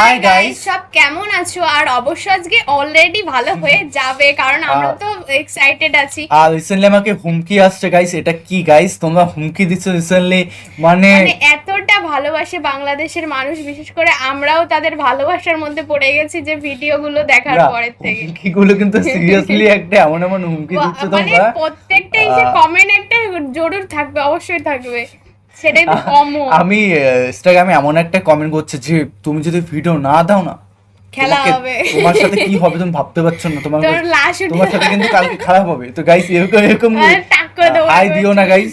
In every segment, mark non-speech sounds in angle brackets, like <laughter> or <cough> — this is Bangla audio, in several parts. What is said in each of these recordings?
হাই গাইস সব কেমন আছো? আর অবশ্য আজকে অলরেডি ভালো হয়ে <laughs> যাবে কারণ আমরা তো এক্সাইটেড আছি। আর রিসেন্টলি আমাকে হুমকি আসছে গাইস এটা কি গাইস তোমরা হুমকি দিচ্ছ রিসেন্টলি মানে মানে এতটা ভালোবাসে বাংলাদেশের মানুষ বিশেষ করে আমরাও তাদের ভালোবাসার মধ্যে পড়ে গেছি যে ভিডিওগুলো দেখার পরের থেকে। হুমকিগুলো কিন্তু সিরিয়াসলি একটা এমন এমন হুমকি <laughs> দিচ্ছ মানে তোমরা। প্রত্যেকটাই যে কমেন্ট একটা জরুর থাকবে অবশ্যই থাকবে। সেটাই কমন আমি ইনস্টাগ্রামে এমন একটা কমেন্ট করছে যে তুমি যদি ভিডিও না দাও না খেলা হবে। তোমার সাথে কি হবে তুমি ভাবতে পারছ না তোমার তোমার সাথে কিন্তু কালকে খারাপ হবে। তো গাইস এরকম এরকম হাই দিও না গাইস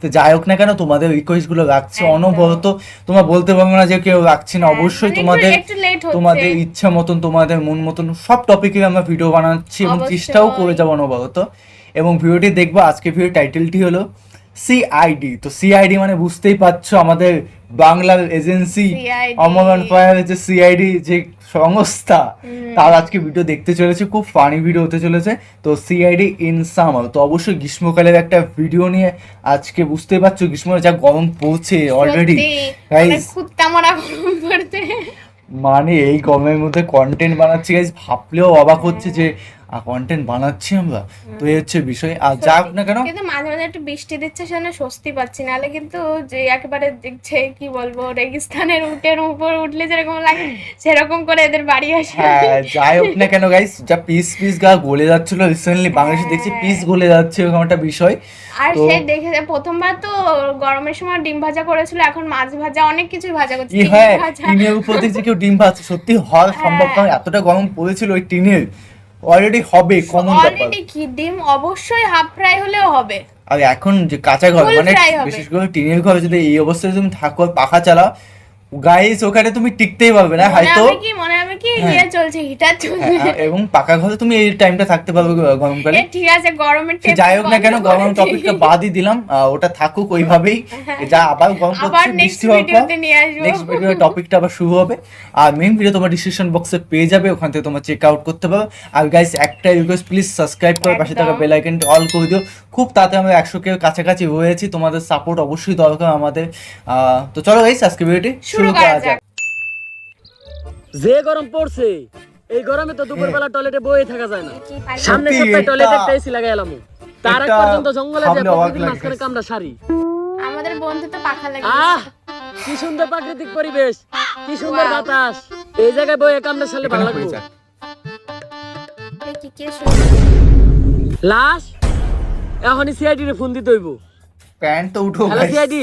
তো যাই হোক না কেন তোমাদের রিকোয়েস্টগুলো রাখছে। অনবরত তোমরা বলতে পারব না যে কেউ রাখছে না। হ্যাঁ, অবশ্যই তোমাদের। তোমাদের ইচ্ছা মতন তোমাদের মন মতন সব টপিকে আমরা ভিডিও বানাচ্ছি এবং চেষ্টাও করে যাব অনবরত। এবং ভিডিওটি দেখব। আজকে ভিডিও টাইটেলটি হলো সিআইডি তো সিআইডি মানে বুঝতেই পারছ আমাদের বাংলার এজেন্সি অমরন ফায়ার যে সিআইডি যে সংস্থা তার আজকে ভিডিও দেখতে চলেছে খুব ফানি ভিডিও হতে চলেছে। তো সিআইডি ইন সামার তো অবশ্যই গ্রীষ্মকালের একটা ভিডিও নিয়ে আজকে বুঝতে পারছ গ্রীষ্মকালে যা গরম পড়ছে অলরেডি মানে মানে এই গরমের মধ্যে কন্টেন্ট বানাচ্ছি গাইস ভাবলেও অবাক হচ্ছে যে কন্টেন্ট বানাচ্ছি আমরা। তো এই হচ্ছে বিষয়। আর যাক না কেন? কিন্তু মাঝে মাঝে একটু বৃষ্টি দিচ্ছে সেখানে স্বস্তি পাচ্ছি। নাহলে কিন্তু যে একেবারে দেখছে কি বলব রেগিস্তানের উটের উপর উঠলে যেরকম লাগে সেরকম করে এদের বাড়ি আসে হ্যাঁ যাই হোক না কেন গাইস যা পিস পিস গা গলে যাচ্ছিল রিসেন্টলি বাংলাদেশে দেখছি পিস গলে যাচ্ছে এরকম একটা বিষয়। আর সে দেখে প্রথমবার তো গরমের সময় ডিম ভাজা করেছিল এখন মাছ ভাজা অনেক কিছু ভাজা করছে। কি হয় টিনের উপর দেখছি কেউ ডিম ভাজছে। সত্যি হওয়ার সম্ভব হ্যাঁ। কারণ এতটা গরম পড়েছিল ওই টিনের। অলরেডি হবে কমন অলরেডি কি? ডিম অবশ্যই হাফ ফ্রাই হলেও হবে। আর এখন যে কাঁচা ঘর মানে বিশেষ করে টিনের ঘরে যদি এই অবস্থায় তুমি থাকো পাখা চালাও গাইস ওখানে তুমি টিকতেই পারবে না হয়তো হবে কি মনে হবে কি হ্যাঁ। ইয়ে চলছে হিটার চলছে। হ্যাঁ, এবং পাকা ঘরে তুমি এই টাইমটা থাকতে পারবে গরমকালে। ঠিক আছে গরমের টেপ যাই হোক না কেন গরম টপিকটা বাদই দিলাম। ওটা থাকুক ওইভাবেই। যা আবার গরম হ্যাঁ। পড়ছে বৃষ্টি ভিডিওতে নেক্সট ভিডিও টপিকটা আবার শুরু হবে। আর মেইন ভিডিও তোমার ডিসক্রিপশন বক্সে পেয়ে যাবে ওখান থেকে তোমার চেক আউট করতে পারো। আর গাইস একটা রিকোয়েস্ট প্লিজ সাবস্ক্রাইব করে পাশে থাকা। বেল আইকনটি অল করে দিও। খুব তাড়াতাড়ি আমরা একশো কে কাছাকাছি হয়েছি তোমাদের সাপোর্ট অবশ্যই দরকার আমাদের। আহ, তো চলো গাইস আজকে ভিডিওটি শুরু করা যাক। যে গরম পড়ছে এই গরমে তো দুপুরবেলা টয়লেটে বয়ে থাকা যায় না? সামনে সপ্তাহে টয়লেটে একটা এসি লাগাই এলাম তার আগ পর্যন্ত জঙ্গলে যে প্রতিদিন। মাঝখানে কামড়া সারি। আমাদের বন্ধু তো পাখা লাগে আহ! কি সুন্দর প্রাকৃতিক পরিবেশ। কি সুন্দর বাতাস। এই জায়গায় বয়ে কামড়া সারলে ভালো লাগবে। লাশ এখনই সিআইডি রে ফোন দিতে হইব। প্যান্ট তো উঠো হ্যালো সিআইডি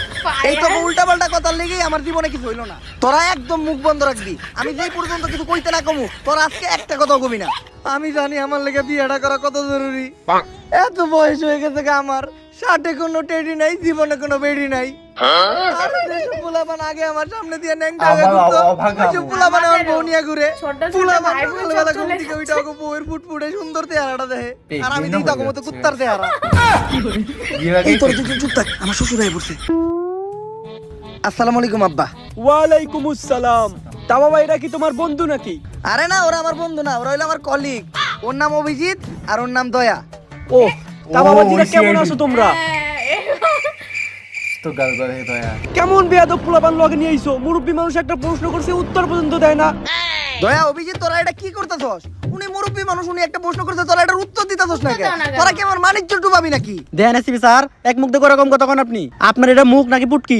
এই তো উল্টা পাল্টা কথা লেগেই আমার জীবনে কিছু হইল না। তোরা একদম মুখ বন্ধ রাখবি। আমি যেই পর্যন্ত কিছু কইতে না কমু তোরা আজকে একটা কথা কবি না। আমি জানি আমার লেগে বিয়েটা করা কত জরুরি। এত বয়স হয়ে গেছে আমার ষাটে কোনো টেডি নাই জীবনে কোনো বেডি নাই। আর যেসব পোলাপান আগে আমার সামনে দিয়ে ন্যাংটা হয়ে আমার ঘুরে। ফুটফুটে সুন্দর চেহারাটা দেখে। আর আমি দিই তখন মতো কুত্তার চেহারা। আমার শ্বশুর হয়ে পড়ছে। আসসালামু আলাইকুম আব্বা। ওয়ালাইকুম আসসালাম তা বাবা এটা কি তোমার বন্ধু নাকি? আরে না ওরা আমার বন্ধু না ওরা হইল আমার কলিগ ওর নাম অভিজিৎ আর ওর নাম দয়া। ও তা ও, বাবা জিরা কেমন আছো তোমরা? তো গাল গাল হে দয়া। কেমন বেয়াদব পোলাপান লগে নিয়ে আইছো? মুরব্বী মানুষ একটা প্রশ্ন করছে উত্তর পর্যন্ত দেয় না। দয়া অভিজিৎ তোরা এটা কি করতেছস? উনি মুরব্বী মানুষ উনি একটা প্রশ্ন করছে তোরা এটার উত্তর দিতেছস না কেন? তোরা কি আমার মানিজ্য ডুবাবি নাকি? দেন এসিবি স্যার এক মুখ দেখো এরকম কথা কোন আপনি। আপনার এটা মুখ নাকি পুটকি?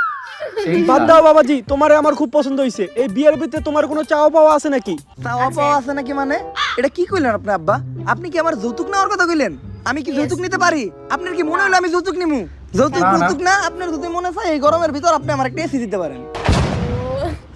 বাদ দাও বাবাজি তোমারে আমার খুব পছন্দ হইছে। এই বিয়ের ভিতরে তোমার কোনো চাও পাওয়া আছে নাকি? চাওয়া পাওয়া আছে নাকি মানে? এটা কি কইলেন আপনি আব্বা? আপনি কি আমার যৌতুক নেওয়ার কথা কইলেন? আমি কি যৌতুক নিতে পারি? আপনার কি মনে হলো আমি যৌতুক নিমু? যৌতুক। যৌতুক না আপনার যদি মনে চায় এই গরমের ভিতর আপনি আমার একটা এসি দিতে পারেন।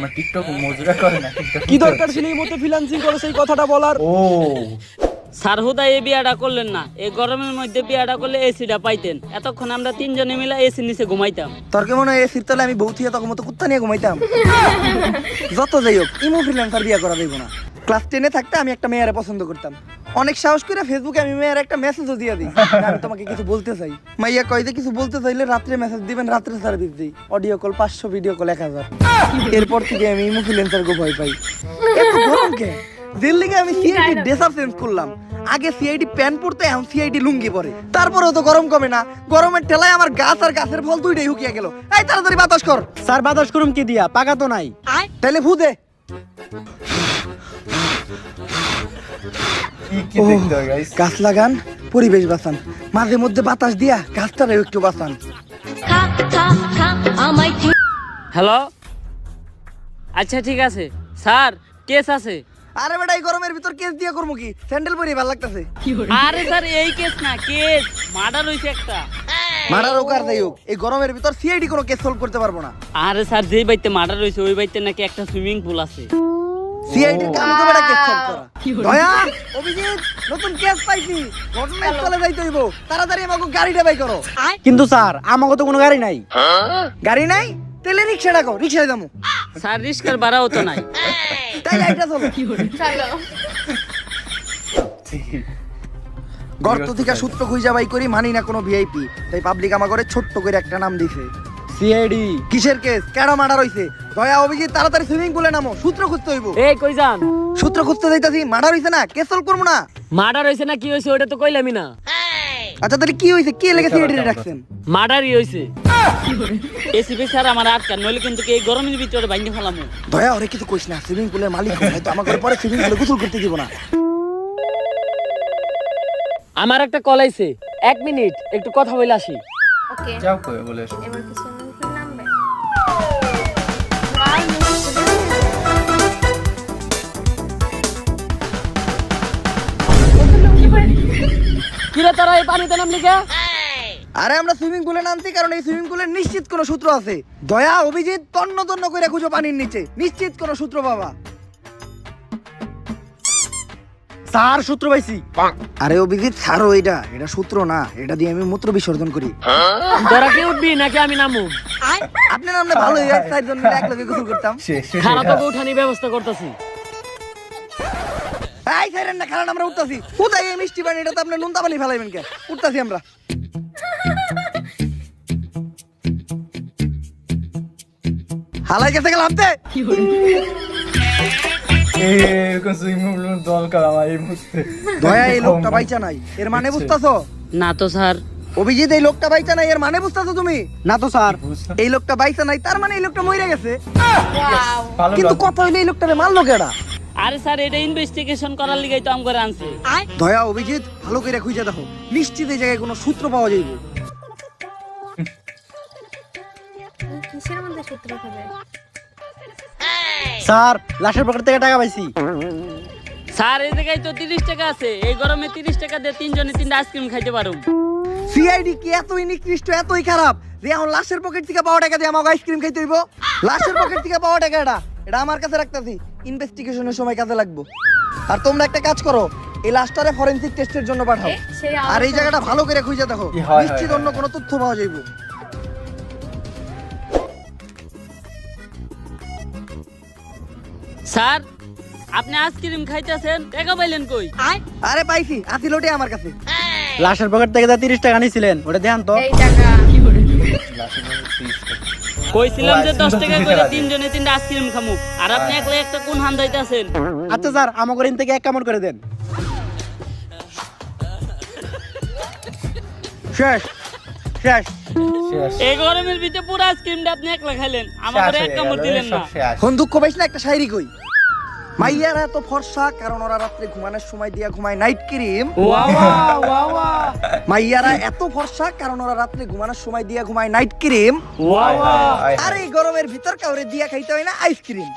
আমার টিকটক মজুরা করে না কি দরকার ছিল এই ফ্রিল্যান্সিং করে সেই কথাটা বলার? ও। স্যার হুদা এই বিয়াটা করলেন না। এই গরমের মধ্যে বিয়াটা করলে এসিটা পাইতেন। এতক্ষণ আমরা তিনজনে মিলে এসি নিচে ঘুমাইতাম। তোর কি মনে হয় এসির তলে আমি বউ থিয়া তখন মতো কুত্তা নিয়ে ঘুমাইতাম। যত যাই হোক ইমো ফ্রিল্যান্সার বিয়ে করা যাইব না। ক্লাস টেনে থাকতে আমি একটা মেয়েরে পছন্দ করতাম। অনেক সাহস করে ফেসবুকে আমি মেয়ের একটা মেসেজও দিয়ে দিই। আমি তোমাকে কিছু বলতে চাই। মাইয়া কয় যে কিছু বলতে চাইলে রাত্রে মেসেজ দিবেন রাত্রে সার্ভিস দিই। অডিও কল পাঁচশো ভিডিও কল এক হাজার। এরপর থেকে আমি গো ভয় পাই। এত গরম কে? দিল লিগে আমি সিআইডি ড্রেস আপ চেঞ্জ করলাম। আগে সিআইডি প্যান্ট পরতে এখন সিআইডি লুঙ্গি পরে। তারপরেও তো গরম কমে না। গরমের ঠেলায় আমার গাছ আর গাছের ফল দুইটাই হুকিয়ে গেল। এই তাড়াতাড়ি বাতাস কর। স্যার বাতাস করুম কি দিয়া? পাকা তো নাই। তাহলে ভূ হয় গাছ লাগান পরিবেশ বাঁচান। মাঝে মধ্যে বাতাস দিয়া গাছটারেও একটু বাঁচান। হ্যালো? আচ্ছা ঠিক আছে। স্যার কেস আছে। আরে বেটা এই গরমের ভিতর কেস দিয়া করব কি? স্যান্ডেল পরে ভালো লাগতেছে। আরে স্যার এই কেস না কেস। মার্ডার হইছে একটা। মারার হোক আর যাই হোক এই গরমের ভিতর সিআইডি কোনো কেস সলভ করতে পারব না। আরে স্যার যেই বাইতে মার্ডার হইছে ওই বাইতে নাকি একটা সুইমিং পুল আছে। সিআইডি কামে তো বেটা কেস সলভ করা। দয়া অভিজিৎ নতুন কেস পাইছি। ঘটনাস্থলে যাইতে হইব তাড়াতাড়ি আমাকে গাড়িটা বাই করো। কিন্তু স্যার আমাকে তো কোনো গাড়ি নাই। গাড়ি নাই? তাহলে রিক্সা ডাকো রিক্সায় যাব স্যার রিস্কার ভাড়াও তো নাই। <laughs> তাই লাইটটা চলো। চলো। গর্ত থেকে সূত্র খুঁজা বাই করি মানি না কোনো ভিআইপি তাই পাবলিক আমার করে ছোট্ট করে একটা নাম দিছে। সিআইডি। কিসের কেস? কেডা মার্ডার হইছে? দয়া অভিজিৎ তাড়াতাড়ি সুইমিং পুলে নামো সূত্র খুঁজতে হইব। এই কই যান? সূত্র খুঁজতে যাইতাছি মার্ডার হইছে না? কেস সলভ করব না? মার্ডার হয়েছে না কি হয়েছে ওটা তো কইলামই না। আচ্ছা তাহলে কি হইছে? কে লেগে সিআইডি রাখছেন? মার্ডারই হয়েছে এসিপি স্যার আমার আটকা নইলে কিন্তু এই গরমের ভিতরে ভাঙ্গে ফেলামু? দয়া ওরে কিছু কইস না সুইমিং পুলের মালিক হয়তো আমাকে পরে সুইমিং পুলে গোসল করতে দিব না। আমার একটা কল আইছে। এক মিনিট একটু কথা বলে আসি। ওকে যাও কই বলে এবার কি তারা এই পানিতে নামলি কে? আরে আমরা সুইমিং পুলে নামছি কারণ এই সুইমিং পুলের নিশ্চিত কোনো সূত্র আছে। দয়া অভিজিৎ তন্ন তন্ন করে খুঁজো পানির নিচে। নিশ্চিত কোনো সূত্র বাবা স্যার সূত্র পাইছি। আরে অভিজিৎ ছাড়ো এটা। এটা সূত্র না। এটা দিয়ে আমি মূত্র বিসর্জন করি। তোরা কি উঠবি নাকি আমি নামু? আপনি নামলে ভালো হয়ে চারজন মিলে এক লগে গোসল করতাম। খারাপ। উঠানি ব্যবস্থা করতেছি। এই সাইরেন না কারণ আমরা উঠতাছি। কোথায় এই মিষ্টি পানি এটা তো আপনি নুনতা পানি ফেলাইবেন কে? উঠতাছি আমরা। হালাই গেছে গেলাম তে এরকম সুইমিং পুল দরকার আমার এই মুহূর্তে দয়া এই লোকটা বাইচা নাই। এর মানে বুঝতাছো? না তো স্যার। অভিজিৎ এই লোকটা বাইচা নাই এর মানে বুঝতাছো তুমি? না তো স্যার। এই লোকটা বাইচা নাই তার মানে এই লোকটা মইরা গেছে। কিন্তু। কথা হইলে এই লোকটারে মারলো কেডা? আরে স্যার এটা ইনভেস্টিগেশন করার লিগাই তো আম করে আনছে দয়া অভিজিৎ ভালো করে খুঁজে দেখো। নিশ্চিত এই জায়গায় কোনো সূত্র পাওয়া যাইব। কিসের মধ্যে সূত্র হবে স্যার লাশের পকেট থেকে টাকা পাইছি। স্যার এই জায়গায় তো তিরিশ টাকা আছে। এই গরমে তিরিশ টাকা দিয়ে তিনজনে তিনটা আইসক্রিম খাইতে পারুম। সিআইডি কি এতই নিকৃষ্ট এতই খারাপ? যে এখন লাশের পকেট থেকে পাওয়া টাকা দিয়ে আমাকে আইসক্রিম খাইতে হইব? লাশের পকেট থেকে পাওয়া টাকা এটা? এটা আমার কাছে রাখতেছি। ইনভেস্টিগেশনের সময় কাজে লাগবো। আর তোমরা একটা কাজ করো এই লাশটারে ফরেনসিক টেস্টের জন্য পাঠাও। আর এই জায়গাটা ভালো করে খুঁজে দেখো। কি নিশ্চিত অন্য কোনো তথ্য পাওয়া যাইব। স্যার আপনি আইসক্রিম খাইতেছেন টাকা পাইলেন কই? আরে পাইছি আশি লোটে আমার কাছে। লাশের পকেট থেকে যা তিরিশ টাকা নিয়েছিলেন ওটা দেখান তো। এই টাকা। লাশের মধ্যে 30 টাকা। কইছিলাম যে ও, দশ আইসক্রিম টাকা করে তিনজনে তিনটা আইসক্রিম খামু। আর আপনি একলা একটা কোন হান দাইতাছেন আচ্ছা স্যার আমাকে ইন থেকে এক কামড় করে দেন। শেষ শেষ। শেষ। এই গরমের ভিতরে পুরো আইসক্রিমটা আপনি একলা খাইলেন। আমাদের এক কামড় দিলেন না। কোন দুঃখ পাইস না একটা শায়রি কই? মাইয়ারা এত ফর্সা কারণ ওরা রাত্রে ঘুমানোর সময় দিয়া ঘুমায় নাইট ক্রিম মাইয়ারা এত ফর্সা কারণ ওরা রাত্রে ঘুমানোর সময় দিয়া ঘুমায় নাইট ক্রিম হায়, হায়, হায়। আর এই গরমের ভিতর কাউরে দিয়া খাইতে হয় না আইসক্রিম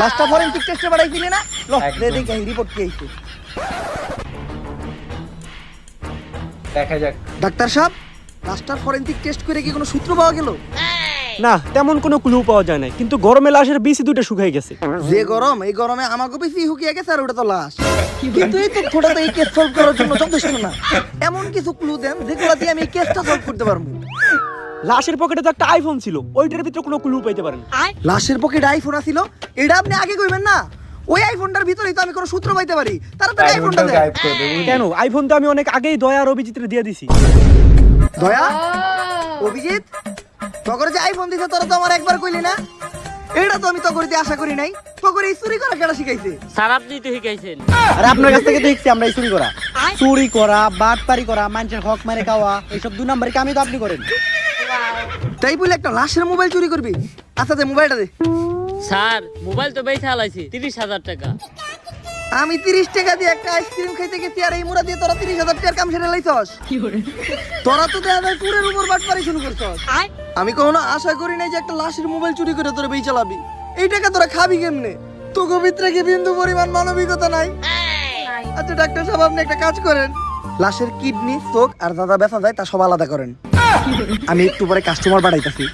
লাস্টটা টেস্টে বাড়াইছিলি না দেখি রিপোর্ট কি আইছে। দেখা যাক। ডাক্তার সাহেব লাস্টার ফরেনসিক টেস্ট করে কি কোনো সূত্র পাওয়া গেল? না তেমন কোনো ক্লু পাওয়া যায় না কিন্তু গরমে লাশের বিসি দুটো শুকাই গেছে। যে গরম এই গরমে আমাকে বেশি শুকিয়ে গেছে আর ওটা তো লাশ। কিন্তু এই তো থোড়াতে এই কেস সলভ করার জন্য যথেষ্ট না। এমন কিছু ক্লু দেন যেগুলো দিয়ে আমি এই কেসটা সলভ করতে পারব। লাশের পকেটে তো একটা আইফোন ছিল। ওইটার ভিতরে কোনো ক্লু পাইতে পারেন। লাশের পকেটে আইফোন আছিল? এটা আপনি আগে কইবেন না। ওই আইফোনটার ভিতরেই তো আমি কোনো সূত্র পাইতে পারি। তাড়াতাড়ি আইফোনটা দেবো। কেন? আইফোন তো আমি অনেক আগেই দয়া আর অভিজিৎরে দিয়ে দিছি। দয়া? অভিজিৎ? তখন যে আইফোন দিছে তোরা তো আমার একবার কইলি না? এটা তো আমি তকরিতে আশা করি নাই। তকরি চুরি করা কেটা শিখাইছে? স্যার আপনি তো শিখাইছেন। আরে আপনার কাছ থেকে দেখছি আমরা এই চুরি করা। চুরি করা বাটপারি করা মানুষের হক মারে খাওয়া এইসব দু নম্বরের কামই তো আপনি করেন। তাই বলে একটা লাশের মোবাইল চুরি করবি? আচ্ছা দে মোবাইলটা দে। স্যার মোবাইল তো বেচে হালাইছি তিরিশ হাজার টাকা। আমি তিরিশ টাকা দিয়ে একটা আইসক্রিম খাইতে গেছি আর এই মুড়া দিয়ে তোরা তিরিশ হাজার টাকার কাম সেরে লাইছস। তোরা তো দেখা যায় চুরের উপর বাটপারি শুরু করছস। আমি কখনো আশা করি নাই যে একটা লাশের মোবাইল চুরি করে তোরা বেই চালাবি এই টাকা তোরা খাবি কেমনে? তো গোবিত্রে কি বিন্দু পরিমাণ মানবিকতা নাই? আচ্ছা ডাক্তার সাহেব আপনি একটা কাজ করেন। লাশের কিডনি চোখ আর দাদা ব্যথা যায় তা সব আলাদা করেন। আমি একটু পরে কাস্টমার বাড়াইতাছি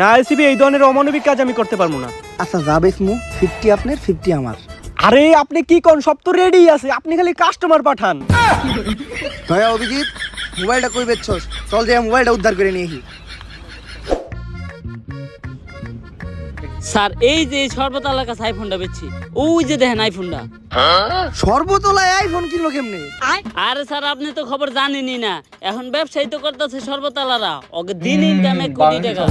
না এসিবি এই ধরনের অমানবিক কাজ আমি করতে পারব না। আচ্ছা যাবে স্মু ফিফটি আপনার ফিফটি আমার। আরে, আপনি কি কোন? সব তো রেডি আছে। আপনি খালি কাস্টমার পাঠান। দয়া অভিজিৎ, মোবাইলটা কই বেচছস? চল যে মোবাইলটা উদ্ধার করে নিয়ে স্যার এই যে সর্বতলা কাছে আইফোনটা বেচছি ওই যে দেখেন আইফোনটা সর্বতলায় আইফোন কিনলো কেমনে? আরে স্যার আপনি তো খবর জানেনই না। এখন ব্যবসায়ী তো করতেছে সর্বতলারা। ওকে দিন ইনকাম এক কোটি টাকা।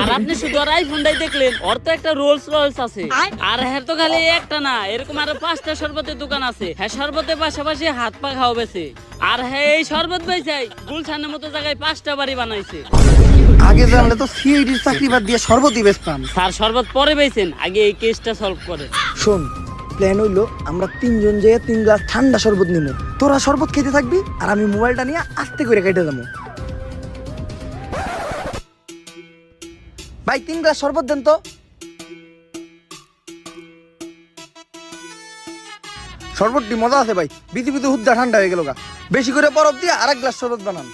আর আপনি শুধু আর আইফোনটাই দেখলেন ওর তো একটা রোলস রয়েলস আছে। আর হ্যাঁ তো খালি একটা না এরকম আরও পাঁচটা শরবতের দোকান আছে। হ্যাঁ শরবতের পাশাপাশি হাত পা খাওয়া বেছে। আর হ্যাঁ এই শরবত বেচাই গুলশানের মতো জায়গায় পাঁচটা বাড়ি বানাইছে। আগে জানলে তো সিআইডির চাকরি বাদ দিয়ে সর্বতই বেচতাম। স্যার শরবত পরে বেছেন আগে এই কেসটা সলভ করে শোন প্ল্যান হইল আমরা তিনজন যেয়ে তিন গ্লাস ঠান্ডা শরবত নিব তোরা শরবত খেতে থাকবি আর আমি মোবাইলটা নিয়ে আস্তে করে কেটে যাব ভাই, তিন গ্লাস শরবত দেন তো। শরবতটি মজা আছে ভাই, বিধি বিধি হুদ্দা ঠান্ডা হয়ে গেল গা। বেশি করে বরফ দিয়ে আর এক গ্লাস শরবত বানান।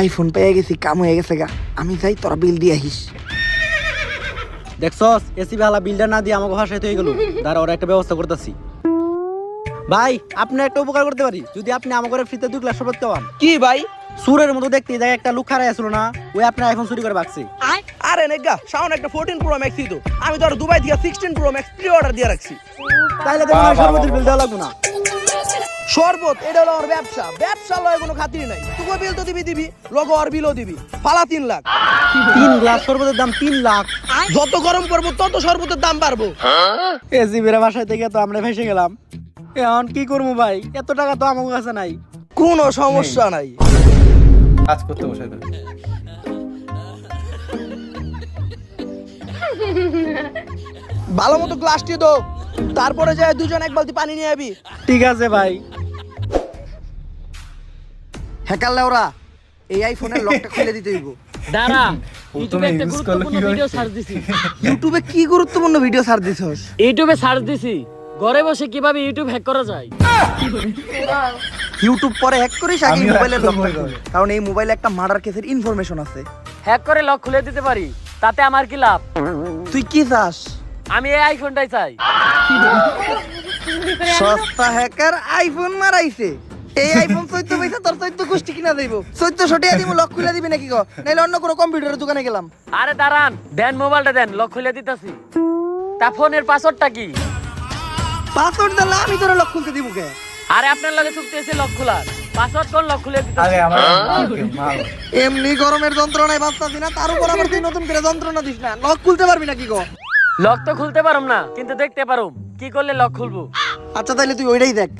আইফোন পেয়ে গেছি কাম হয়ে গেছে গা। আমি যাই তোরা বিল দিয়ে আহিস। দেখছস এসি বেলা বিলটা না দিয়ে আমাকে হাসাইতে হয়ে গেল। দাঁড়া ওরা একটা ব্যবস্থা করতেছি। ভাই আপনি একটা উপকার করতে পারি। যদি আপনি আমাকে ফ্রিতে দুই গ্লাস শরবত খাওয়ান। কি ভাই? সুরের মতো দেখতে জায়গায় একটা লুক খারাই আসলো না ওই আপনার আইফোন চুরি করে বাকছে আরে নেগা সাউন্ড একটা 14 প্রো ম্যাক্স তো আমি তো আর দুবাই থেকে 16 প্রো ম্যাক্স প্রি অর্ডার দিয়ে রাখছি। তাইলে তো শরবতের বিল দেওয়া লাগবে না। শরবত এটা হলো আমার ব্যবসা। ব্যবসা লয় কোনো খাতির নাই। তুকো বিল তো দিবি দিবি। লগো আর বিলও দিবি। ফালা তিন লাখ। তিন গ্লাস শরবতের দাম তিন লাখ। যত গরম পড়ব তত শরবতের দাম বাড়বো। এসি বেড়া বাসায় থেকে তো আমরা ভেসে গেলাম। এখন কি করব ভাই? এত টাকা তো আমার কাছে নাই। কোনো সমস্যা নাই। কাজ করতে বসে ভালো মতো গ্লাসটি দো। তারপরে যায় দুজন এক বালতি পানি নিয়ে আবি। ঠিক আছে ভাই। হ্যাকার লেওরা এই আইফোনের লকটা খুলে দিতে হইব। দাঁড়া ইউটিউবে একটা গুরুত্বপূর্ণ ভিডিও সার্চ দিছি। ইউটিউবে কি গুরুত্বপূর্ণ ভিডিও ছাড় দিছস? ইউটিউবে সার্চ দিছি। ঘরে বসে কীভাবে ইউটিউব হ্যাক করা যায়? ইউটিউব পরে হ্যাক করিস আগে মোবাইলের hack লকটা কারণ এই মোবাইলে একটা মার্ডার কেসের ইনফরমেশন আছে। হ্যাক করে লক খুলে দিতে পারি তাতে আমার কি লাভ? তুই কি চাস? আমি এই আইফোনটাই চাই। সস্তা হ্যাকার আইফোন মারাইছে। এই আইফোন চৈত্য পয়সা তোর চৈত্য গোষ্ঠী কিনা দেব। চৈত্য সটিয়া দিব লক খুলে দিবি নাকি গো নাইলে অন্য কোনো কম্পিউটারের দোকানে গেলাম। আরে দাঁড়ান দেন মোবাইলটা দেন লক খুলে দিতেছি। তা ফোনের পাসওয়ার্ডটা কি? পাসওয়ার্ড দিলে আমি তোর লক খুলতে দিব কে? আরে আপনার লগে চুক্তি আছে লক খোলার। পাসওয়ার্ড কোন লক খুলে দিতে আরে আমার এমনি গরমের যন্ত্রণায় বাঁচতাছি না তার উপর আবার তুই নতুন করে যন্ত্রণা দিস না। লক খুলতে পারবি নাকি গো লক তো খুলতে পারুম না কিন্তু দেখতে পারুম। কি করলে লক খুলবো? আচ্ছা তাইলে তুই ওইটাই দেখ।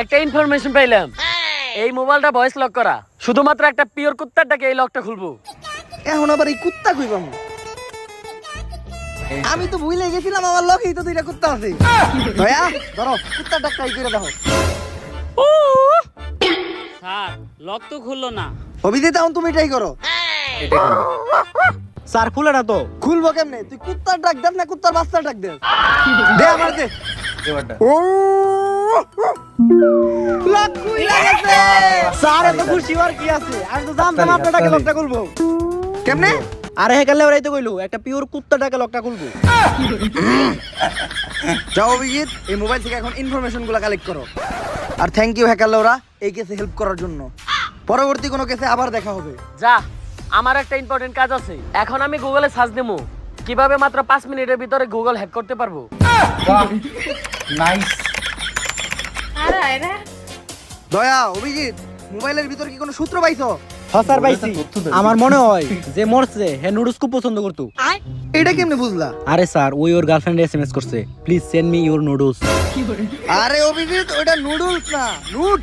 একটা ইনফরমেশন পাইলাম। এই মোবাইলটা ভয়েস লক করা। শুধুমাত্র একটা পিওর কুত্তারটাকে এই লকটা খুলবো। এখন আবার এই কুত্তা কই পামু আমি তো ভুলে গেছিলাম আমার লগেই তো দুইটা কুত্তা আছে। দয়া ধরো কুত্তাটা ট্রাই করে দেখো। স্যার লক তো খুললো না। অভিজিৎ এখন তুমি এটাই করো। স্যার খুলে না তো। খুলবো কেমনে? তুই কুত্তার ডাক দেস না কুত্তার বাচ্চা ডাক দেস? দে আমার দে। এবারটা। ও স্যার এত খুশি হওয়ার কি আছে? আমি তো জানতাম হাততালি, লকটা খুলবো। কেমনে? আরে হে গেলে ওরাই তো কইলো একটা পিওর কুত্তাটাকে লকটা খুলবো। যাও অভিজিৎ এই মোবাইল থেকে এখন ইনফরমেশনগুলো কালেক্ট করো। আর থ্যাংক ইউ হ্যাকার ওরা এই কেসে হেল্প করার জন্য। পরবর্তী কোনো কেসে আবার দেখা হবে। যা আমার একটা ইম্পর্টেন্ট কাজ আছে। এখন আমি গুগলে সার্চ দেবো কীভাবে মাত্র পাঁচ মিনিটের ভিতরে গুগল হ্যাক করতে পারব? নাইস দয়া অভিজিৎ মোবাইলের ভিতর কি কোনো সূত্র পাইছো? হ্যাঁ পাইছি। আমার মনে হয় যে মরছে হে নুডলস খুব পছন্দ করতো। এটা কেমনে বুঝলা? আরে স্যার ওই ওর গার্লফ্রেন্ড এসএমএস করছে। Please send me your noodles আরে অভিজিৎ ওটা নুডলস না নুট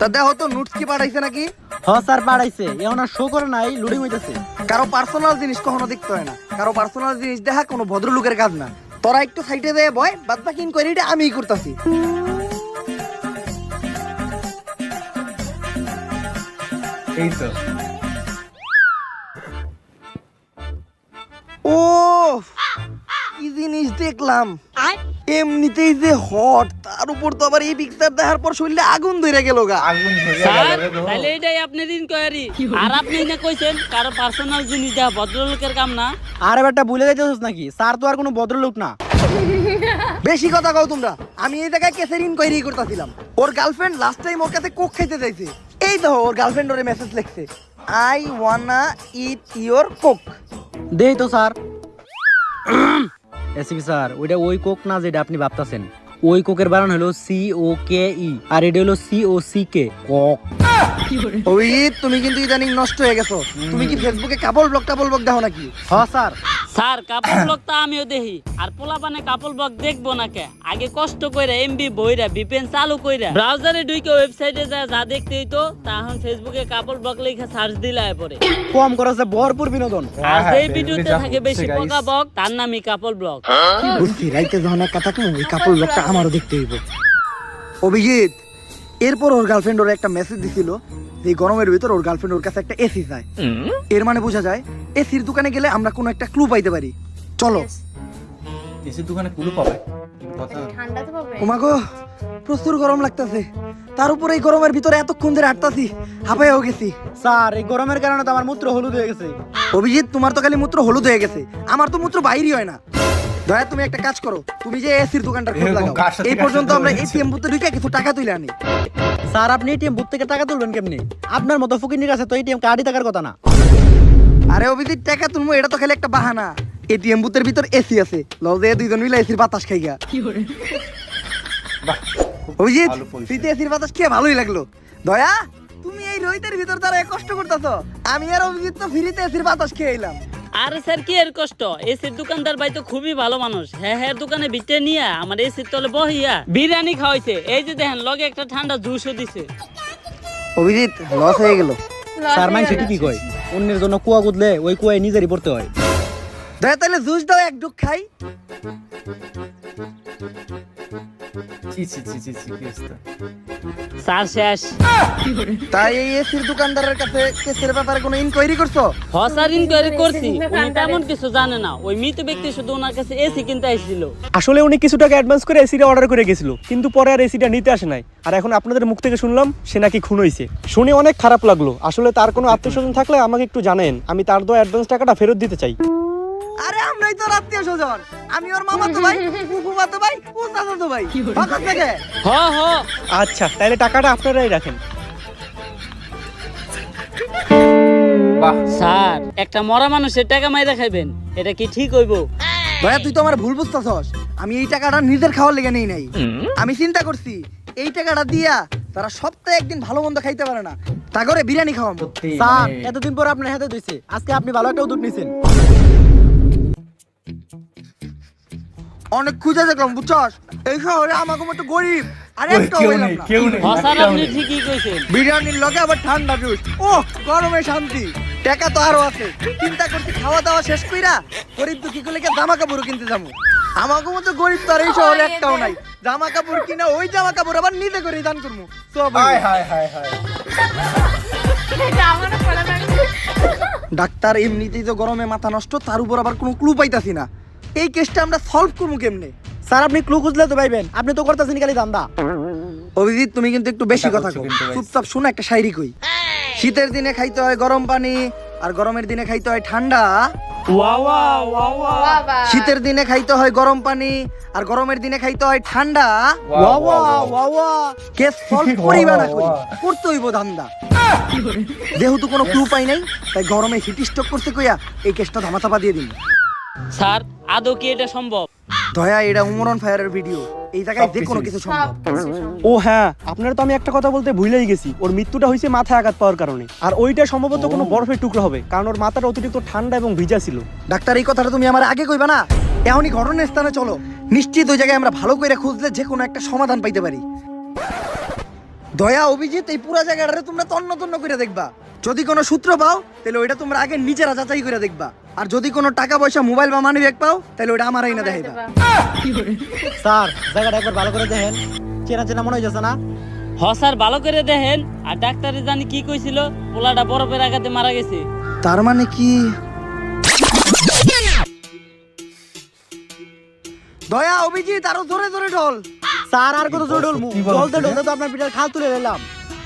তা দেখো তো নুটস কি পাঠাইছে নাকি? হ্যাঁ স্যার পাঠাইছে। এখন আর শো করে নাই লোডিং হইতাছে। কারও পার্সোনাল জিনিস কখনো দেখতে হয় না। কারও পার্সোনাল জিনিস দেখা কোনো ভদ্রলোকের কাজ না। তোরা একটু সাইডে দেয় বয় বাদ বাকি ইনকোয়ারিটা আমিই করতেছি। এই তো। ও কি জিনিস দেখলাম। এমনিতেই যে হট তার উপর তো আবার এই পিকচার দেখার পর শরীরে আগুন ধরে গেল গা। আগুন ধরে গেল রে গো। তাহলে এটাই আপনার ইনকোয়ারি আর আপনি না কইছেন কারও পার্সোনাল জিনিস দেওয়া ভদ্রলোকের কাম না। আরে বেটা ভুলে যাইতেছিস নাকি? স্যার তো আর কোনো ভদ্রলোক না। বেশি কথা কও তোমরা। আমি এই জায়গায় কেসের ইনকোয়ারি করতেছিলাম। ওর গার্লফ্রেন্ড লাস্ট টাইম ওর কাছে কোক খাইতে চাইছে। এই তো, ওর গার্লফ্রেন্ড ওরে মেসেজ লিখছে। I wanna eat your coke দেই তো, স্যার। <clears throat> এসিপি, স্যার, ওইটা ওই কোক না যেটা আপনি ভাবতাছেন? ওই কোকের বানান হলো সি ও কে ই আর এটা হলো C O C K cock Abhijit তুমি কিন্তু ইদানিং নষ্ট হয়ে গেছো। তুমি কি ফেসবুকে কাপড় ব্লগ টাপল ব্লগ দেখো নাকি? হ্যাঁ স্যার। স্যার কাপড় ব্লগ তো আমিও দেখি। আর পোলাপানে কাপড় ব্লগ দেখব না কে? আগে কষ্ট কইরা এমবি বইরা ভিপিএন চালু কইরা। ব্রাউজারে ঢুকে ওয়েবসাইটে যা যা দেখতে হইতো তা এখন ফেসবুকে কাপড় ব্লগ লেখা সার্চ দিলে পরে কম খরচে ভরপুর বিনোদন। আর হ্যাঁ, যেই হ্যাঁ, ভিডিওতে থাকে বেশি। পোকা বক তার নামই কাপড় ব্লগ। বুঝছি রাইতে যখন কথা কম ওই কাপড় ব্লগটা আমারও দেখতে হইব। অভিজিৎ এরপর ওর গার্লফ্রেন্ড ওর একটা মেসেজ দিছিল যে গরমের ভিতর ওর গার্লফ্রেন্ড ওর কাছে একটা এসি চায়। এর মানে বোঝা যায় এসির দোকানে গেলে আমরা কোনো একটা ক্লু পাইতে পারি। চলো। এসির দোকানে কুলু পাবে? কথা ঠান্ডা তো পাবে। ওমাগো প্রচুর গরম লাগতেছে। তার উপর এই গরমের ভিতরে এতক্ষণ ধরে হাঁটতাছি হাঁপাইয়াও গেছি। স্যার এই গরমের কারণে তো আমার মূত্র হলুদ হয়ে গেছে। অভিজিৎ তোমার তো খালি মূত্র হলুদ হয়ে গেছে। আমার তো মূত্র বাইরই হয় না। দয়া তুমি একটা কাজ করো তুমি যে এসির দোকানটা খোঁজ এরকম লাগাও। এই পর্যন্ত আমরা এটিএম বুথে ঢুকে কিছু টাকা তুলে আনি। স্যার আপনি এটিএম বুথ থেকে টাকা তুলবেন কেমনি? আপনার মতো ফকিনির কাছে তো এটিএম কার্ডই থাকার কথা না। আরে অভিজিৎ টাকা তুলবো এটা তো খালি একটা বাহানা। এটিএম বুথের ভিতর এসি আছে। লও যে দুইজন মিলে এসির বাতাস খাই গা অভিজিৎ। শীতে এসির বাতাস খেয়ে ভালোই লাগল। দয়া তুমি এই রোহিতের ভিতর তারা কষ্ট করতেছ। আমি আর অভিজিৎ তো ফ্রিতে এসির বাতাস খেয়ে এলাম আরে স্যার কি এর কষ্ট? এসির দোকানদার ভাই তো খুবই ভালো মানুষ। হ্যাঁ হ্যাঁ দোকানে বিটে নিয়ে আমার এসির তলে বহিয়া বিরিয়ানি খাওয়াইছে। এই যে দেখেন লগে একটা ঠান্ডা জুসও দিছে। অভিজিৎ লস হয়ে গেল। স্যার মাইন সেটি কি কয় অন্যের জন্য কুয়া গুদলে ওই কুয়ায় নিজেরই পড়তে হয়। দয়া তাহলে জুস দাও এক ডুক খাই। ছি ছি ছি ছি ছি কি অবস্থা? স্যার শেষ। তাই এই এসির দোকানদারের কাছে কেসের ব্যাপারে কোনো ইনকোয়ারি করছ? হসার ইনকোয়ারি করছি। উনি তেমন কিছু জানে না। ওই মৃত ব্যক্তি শুধু ওনার কাছে এসি কিনতে আসছিল। আসলে উনি কিছু টাকা অ্যাডভান্স করে এসিটা অর্ডার করে গেছিল কিন্তু পরে আর এসিটা নিতে আসে নাই। আর এখন আপনাদের মুখ থেকে শুনলাম সে নাকি খুন হয়েছে শুনে অনেক খারাপ লাগল। আসলে তার কোনো আত্মীয় স্বজন থাকলে আমাকে একটু জানেন আমি তার দেওয়া অ্যাডভান্স টাকাটা ফেরত দিতে চাই। আরে আমরাই তো আত্মীয় স্বজন। আমি ওর মামা তো ভাই ফুফুমা তো ভাই। ও চাচা তো ভাই হঠাৎ থেকে। হ হ। আচ্ছা তাহলে টাকাটা আপনারাই রাখেন। বাহ। স্যার একটা মরা মানুষের টাকা মাইরা খাইবেন। এটা কি ঠিক হইব? ভাইয়া তুই তো আমার ভুল বুঝতেছস। আমি এই টাকাটা নিজের খাওয়ার লেগে নেই নাই। আমি চিন্তা করছি এই টাকাটা দিয়া তারা সপ্তাহে একদিন ভালো মন্দ খাইতে পারে না। তা করে বিরিয়ানি খাওয়াবো সত্যি স্যার মানে- এতদিন পর আপনার হাতে দিচ্ছে আজকে আপনি ভালো একটা উদ্যোগ নিয়েছেন অনেক খুঁজে দেখলাম বুঝছস? এই শহরে আমাকে মতো গরিব আর একটা কেউ হইলাম নেই না। কেউ নেই। হ্যাঁ আপনি ঠিকই কইছেন। বিরিয়ানির লগে আবার ঠান্ডা জুস। ও গরমে শান্তি। টাকা তো আরও আছে। চিন্তা করছি খাওয়া দাওয়া শেষ কইরা গরিব দুঃখী গুলো জামা কাপড় কিনতে যাব। আমাকে মতো গরিব তো আর এই শহরে একটাও নাই। জামা কাপড় কিনা ওই জামা কাপড় আবার নিজে করে দান করব। সব হায় হায় হায় হায় ডাক্তার এমনিতেই তো গরমে মাথা নষ্ট তার উপর আবার কোনো ক্লু পাইতাছি না। এই কেসটা আমরা সলভ করব কেমনে? স্যার আপনি ক্লু খুঁজলে তো পাইবেন। আপনি তো করতেছেন খালি দান্দা অভিজিৎ তুমি কিন্তু একটু বেশি কথা। চুপচাপ শুনে একটা শায়রি কই। শীতের দিনে খাইতে হয় গরম পানি আর গরমের দিনে খাইতে হয় ঠান্ডা। শীতের দিনে খাইতে হয় গরম পানি আর গরমের দিনে খাইতে হয় ঠান্ডা। ওয়া ওয়া ওয়া। কেস সলভ করিবা না করি করতে হইব ধান্দা। যেহেতু কোনো ক্লু পাই নাই তাই গরমে হিট স্ট্রোক করতে কইয়া এই কেসটা ধামাচাপা দিয়ে দিন। স্যার আদৌ কি এটা সম্ভব? দয়া এটা উমরন ফায়ারের ভিডিও এই জায়গায় যে কোনো কিছু সম্ভব। সব কিছু সম্ভব। ও হ্যাঁ আপনারা তো আমি একটা কথা বলতে ভুলেই গেছি। ওর মৃত্যুটা হয়েছে মাথায় আঘাত পাওয়ার কারণে। আর ওইটা সম্ভবত কোনো বরফের টুকরো হবে কারণ ওর মাথাটা অতিরিক্ত ঠান্ডা এবং ভিজা ছিল। ডাক্তার এই কথাটা তুমি আমার আগে কইবা না? এখনই ঘটনার স্থানে চলো। নিশ্চিত ওই জায়গায় আমরা ভালো করে খুঁজলে যে কোনো একটা সমাধান পাইতে পারি। দয়া অভিজিৎ এই পুরো জায়গাটারে তোমরা তন্ন তন্ন করে দেখবা। যদি কোনো সূত্র পাও তাহলে ওইটা তোমরা আগে নিজেরা যাচাই করে দেখবা। আর যদি কোনো টাকা পয়সা মোবাইল বা মানি ব্যাগ পাও তাহলে ওইটা আমার আইনা দেখাইবা। স্যার জায়গাটা একবার ভালো করে দেখেন। চেনা চেনা মনে হইতেছে না? হ স্যার ভালো করে দেখেন। আর ডাক্তারে জানি কি কইছিল পোলাটা বরফের আঘাতে মারা গেছে। তার মানে কি? দয়া অভিজিৎ আরও জোরে জোরে ঢোল। স্যার আর কত জোর ঢলতে তো আপনার পিঠার খাল তুলে নিলাম।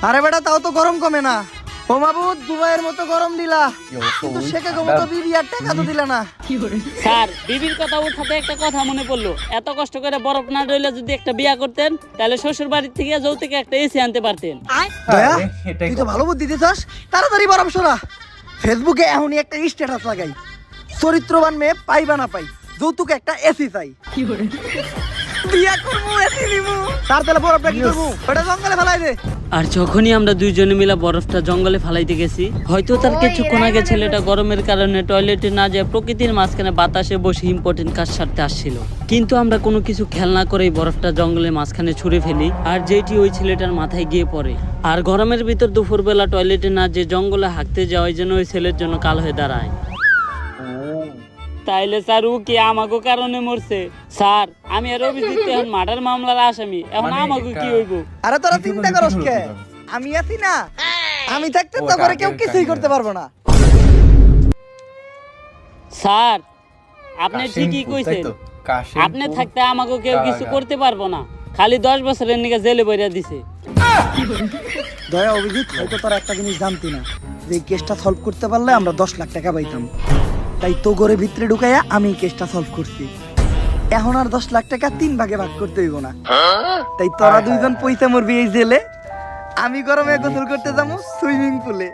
আরে বেটা তাও তো গরম কমে না। ও মাবুদ দুবাইয়ের মতো গরম দিলা। কি কিন্তু? শেখে মতো বিবি আর টাকা তো দিলা না। স্যার বিবির কথা উঠাতে একটা কথা মনে পড়ল। এত কষ্ট করে বরফ না রইলে যদি একটা বিয়া করতেন তাহলে শ্বশুর বাড়ির থেকে যৌতুকে একটা এসি আনতে পারতেন। দয়া তুই তো। ভালো বুদ্ধি দিছস। তাড়াতাড়ি বরফ সরা। ফেসবুকে এখনই একটা স্ট্যাটাস লাগাই। চরিত্রবান মেয়ে পাইবা না পাই যৌতুকে একটা এসি চাই। বিয়া করব এসি নিবো। স্যার তাহলে বরফটা কি করব? ওটা জঙ্গলে ফেলাই দে। আর যখনই আমরা দুইজনে মিলে বরফটা জঙ্গলে ফালাইতে গেছি হয়তো তার কিছুক্ষণ আগে ছেলেটা গরমের কারণে টয়লেটে না যায় প্রকৃতির মাঝখানে বাতাসে বসে ইম্পর্টেন্ট কাজ সারতে আসছিল। কিন্তু আমরা কোনো কিছু খেয়াল না করেই বরফটা জঙ্গলের মাঝখানে ছুঁড়ে ফেলি আর যেটি ওই ছেলেটার মাথায় গিয়ে পড়ে। আর গরমের ভিতর দুপুরবেলা টয়লেটে না যে জঙ্গলে হাঁকতে যাওয়াই যেন ওই ছেলের জন্য কাল হয়ে দাঁড়ায়। তাইলে স্যার ও কি আমাকে কারণে মরছে? স্যার আমি আর অভিজিৎ এখন মার্ডার মামলার আসামি। এখন মানে আমাকে কি হইব? আরে তোরা চিন্তা করস কে আমি আছি না। আমি থাকতে তো করে কেউ কিছুই করতে পারব না। স্যার আপনি ঠিকই কইছেন। আপনি থাকতে আমাকে কেউ কিছু করতে পারব না। খালি দশ বছরের নিকে জেলে বইরা দিছে। দয়া অভিজিৎ হয়তো তোরা একটা জিনিস জানতি না। যে কেসটা সলভ করতে পারলে আমরা দশ লাখ টাকা পাইতাম। তাই তো গড়ে ভিতরে ঢুকাইয়া আমি কেসটা সলভ করছি। এখন আর দশ লাখ টাকা তিন ভাগে ভাগ করতে হইব না। তাই তোরা দুইজন পয়সা মরবি এই জেলে। আমি গরমে গোসল করতে যাব সুইমিং পুলে।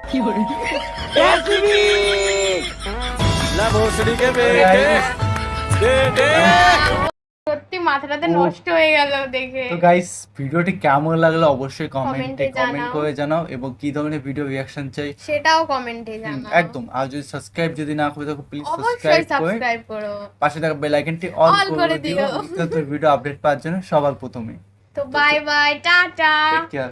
মাথাটাতে নষ্ট হয়ে গেল দেখে। তো গাইস ভিডিওটি কেমন লাগল অবশ্যই কমেন্টে কমেন্ট করে জানাও এবং কি ধরনের ভিডিও রিয়াকশন চাই। সেটাও কমেন্টে জানাও। একদম। আর যদি সাবস্ক্রাইব যদি না করে থাকো প্লিজ সাবস্ক্রাইব করে পাশে থাকা বেল আইকনটি অন করে দিও। নতুন ভিডিও আপডেট পাওয়ার জন্য সবার প্রথমে। তো bye bye tata. Take care